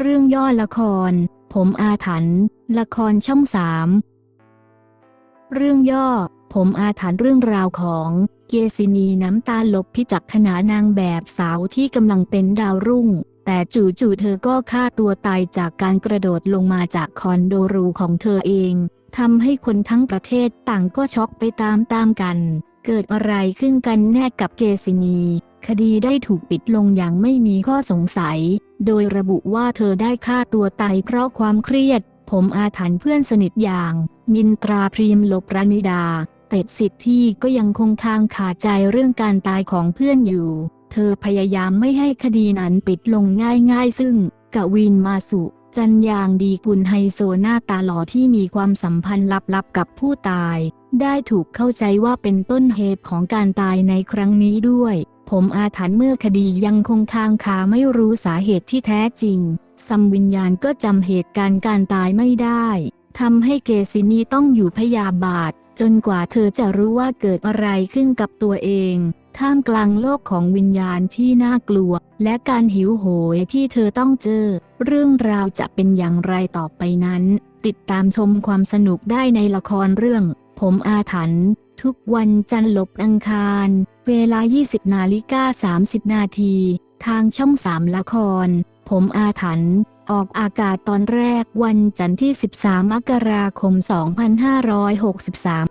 เรื่องย่อละคร ผมอาถรรพ์ละครช่องสามเรื่องย่อ ผมอาถรรพ์เรื่องราวของเกซินีน้ำตาลบพิจักขณานางแบบสาวที่กำลังเป็นดาวรุ่ง แต่จู่ๆเธอก็ฆ่าตัวตายจากการกระโดดลงมาจากคอนโดรูของเธอเองทำให้คนทั้งประเทศต่างก็ช็อกไปตามๆกัน เกิดอะไรขึ้นกันแน่กับเกซินี คดีได้ถูกปิดลงอย่างไม่มีข้อสงสัย โดยระบุว่าเธอได้ฆ่าตัวตายเพราะความเครียด ผมอาถรรพ์เพื่อนสนิทอย่าง มินตราพรีมลบรานิดาเป็ดสิทธิ์ก็ยังคงทางขาใจเรื่องการตายของเพื่อนอยู่ เธอพยายามไม่ให้คดีนั้นปิดลงง่ายๆ ซึ่งกวินมาสุ จันยางดีกุลไฮโซหน้าตาหล่อที่มีความสัมพันธ์ลับๆกับผู้ตาย ได้ถูกเข้าใจว่าเป็นต้นเหตุของการตายในครั้งนี้ด้วย ผมอาถรรพ์เมื่อคดียังคงทางคาไม่รู้สาเหตุที่แท้จริงสัมวิญญาณก็จำเหตุการณ์การตายไม่ได้ทำให้เกซินีต้องอยู่พยาบาท จนกว่าเธอจะรู้ว่าเกิดอะไรขึ้นกับตัวเอง ท่ามกลางโลกของวิญญาณที่น่ากลัว และการหิวโหยที่เธอต้องเจอ เรื่องราวจะเป็นอย่างไรต่อไปนั้น ติดตามชมความสนุกได้ในละครเรื่อง ผมอาถรรพ์ทุกวันจันทร์ลบอังคาร เวลา 20 นาฬิกา 30 นาที ทางช่อง3ละคร ผมอาถรรพ์ออกอากาศตอนแรกวันจันทร์ที่ 13 มกราคม 2563